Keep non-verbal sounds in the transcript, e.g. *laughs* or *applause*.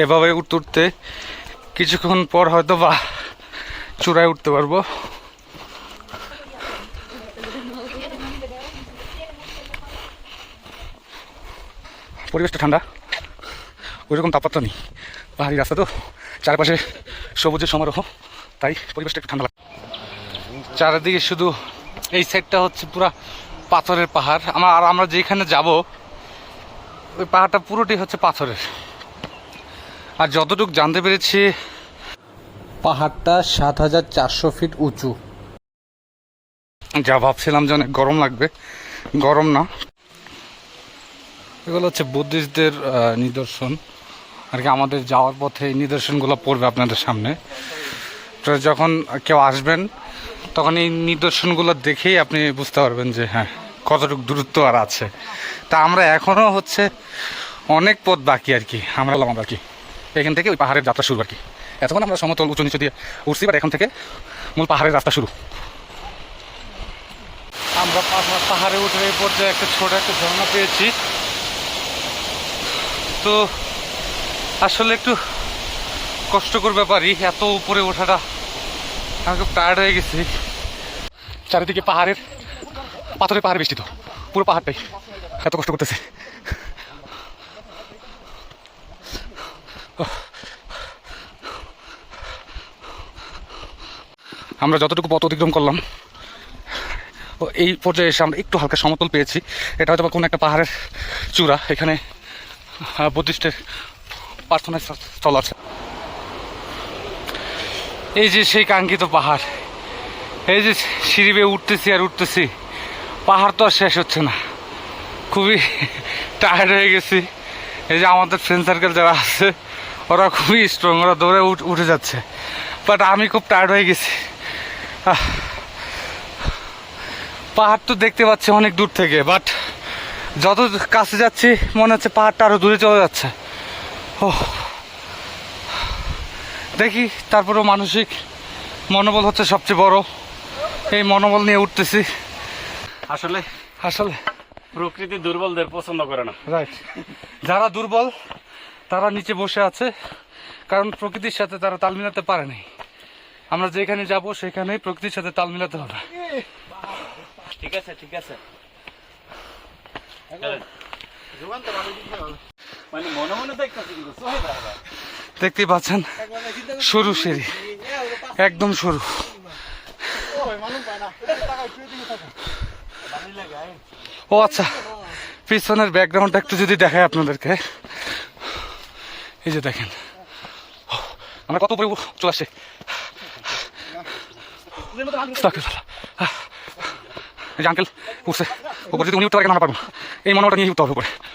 এভাবে উঠতে উঠতে কিছুক্ষণ পর হয়তো বা চূড়ায় উঠতে পারব। পরিবেশটা ঠান্ডা, ওইরকম তাপমাত্রা নেই, পাহাড়ি রাস্তা তো, চারপাশে সবুজের সমারোহ, তাই পরিবেশটা একটু ঠান্ডা লাগে। চারিদিকে শুধু এই সাইডটা হচ্ছে পুরা পাথরের পাহাড়। আমার আর আমরা যেখানে যাব, ওই পাহাড়টা পুরোটি হচ্ছে পাথরের। আর যতটুকু জানতে পেরেছি পাহাড়টা সাত হাজার চারশো ফিট উঁচু। যা ভাবছিলাম যে অনেক গরম লাগবে গরম না। এগুলো হচ্ছে বুদ্ধিস্টদের নিদর্শন। আর কি আমাদের যাওয়ার পথে এই নিদর্শনগুলো পড়বে আপনাদের সামনে। তো যখন কেউ আসবেন তখন এই নিদর্শনগুলো দেখেই আপনি বুঝতে পারবেন যে হ্যাঁ কতটুকু দূরত্ব আর আছে। তা আমরা এখনও হচ্ছে অনেক পথ বাকি আর কি। আমরা আর কি। এখান থেকে ওই পাহাড়ের যাত্রা শুরু আর কি। এতক্ষণ আমরা সমতল উঁচু নিচু দিয়ে উঠছি বাট এখন থেকে মূল পাহাড়ের রাস্তা শুরু। আমরা পাহাড়- উঠে এই পর্যায়ে একটা ছোট একটা ঝর্ণা পেয়েছি। তো আসলে একটু কষ্টকর ব্যাপারই, এত উপরে ওঠাটা আমি খুব টায়ার্ড হয়ে গেছি। চারিদিকে পাহাড়ের পাথরে পাহাড় বেষ্টিত, পুরো পাহাড়টাই। এত কষ্ট করতেছে। আমরা যতটুকু পথ অতিক্রম করলাম এই পর্যায়ে এসে আমরা একটু হালকা সমতল পেয়েছি। এটা হয়তো কোনো একটা পাহাড়ের চূড়া, এখানে বুদ্ধিস্টের প্রার্থনার স্থল আছে। এই যে সেই কাঙ্ক্ষিত পাহাড়, এই যে সিঁড়ি বেয়ে উঠতেছি আর উঠতেছি, পাহাড় তো আর শেষ হচ্ছে না। খুবই *laughs* টায়ার্ড হয়ে গেছি। এই যে আমাদের ফ্রেন্ড সার্কেল যারা আছে, ওরা খুবই স্ট্রং ওরা দৌড়ে উঠ- যাচ্ছে। বাট আমি খুব টায়ার্ড হয়ে গেছি। পাহাড় তো দেখতে পাচ্ছি অনেক দূর থেকে বাট যত কাছে যাচ্ছি, মনে হচ্ছে পাহাড়টা আরও দূরে চলে যাচ্ছে। ও দেখি, তারপরেও মানসিক মনোবল হচ্ছে সবচেয়ে বড়। এই মনোবল নিয়ে উঠতেছি। আসলে আসলে। প্রকৃতি দুর্বলদের পছন্দ করে না। রাইট যারা দুর্বল তারা নিচে বসে আছে কারণ প্রকৃতির সাথে তারা তাল মিলাতে পারে নাই। আমরা যেখানে যাব সেখানেই প্রকৃতির সাথে তাল মিলাতে হবে। ঠিক আছে ঠিক আছে। মানে। দেখতেই পাচ্ছেন সরু সিঁড়ি। একদম সরু ও আচ্ছা পিছনের ব্যাকগ্রাউন্ডটা একটু যদি দেখায় আপনাদেরকে। এই যে দেখেন। আমরা কত উপরে চলে এই আঙ্কেল উঠছে। ওপরে যদি উনি উঠতে পারে কেন আমরা পারব। এই মনোটা নিয়ে উঠতে হবে উপরে।